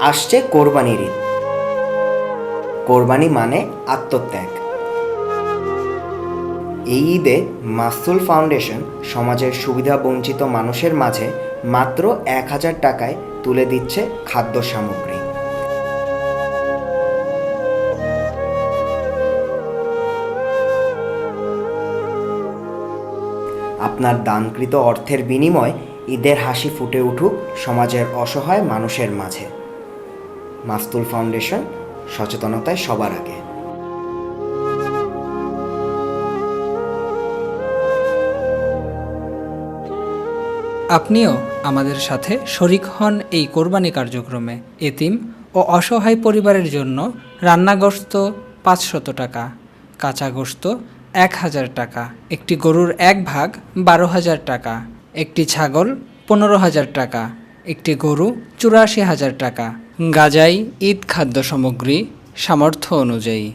আসছে কোরবানির ঈদ। কোরবানি মানে আত্মত্যাগ। এই ঈদে মাসুল ফাউন্ডেশন সমাজের সুবিধা বঞ্চিত মানুষের মাঝে মাত্র এক হাজার টাকায় তুলে দিচ্ছে খাদ্য সামগ্রী। আপনার দানকৃত অর্থের বিনিময় ঈদের হাসি ফুটে উঠুক সমাজের অসহায় মানুষের মাঝে। মাস্তুল ফাউন্ডেশন সচেতনতায় সবার আগে। আপনিও আমাদের সাথে শরিক হন এই কোরবানি কার্যক্রমে, এতিম ও অসহায় পরিবারের জন্য রান্না গোস্ত পাঁচশত টাকা কাঁচা গোস্ত এক হাজার টাকা, একটি গরুর এক ভাগ বারো হাজার টাকা, একটি ছাগল পনেরো হাজার টাকা একটি গরু চুরাশি হাজার টাকা। গাজাই ঈদ খাদ্য সামগ্রী সামর্থ্য অনুযায়ী।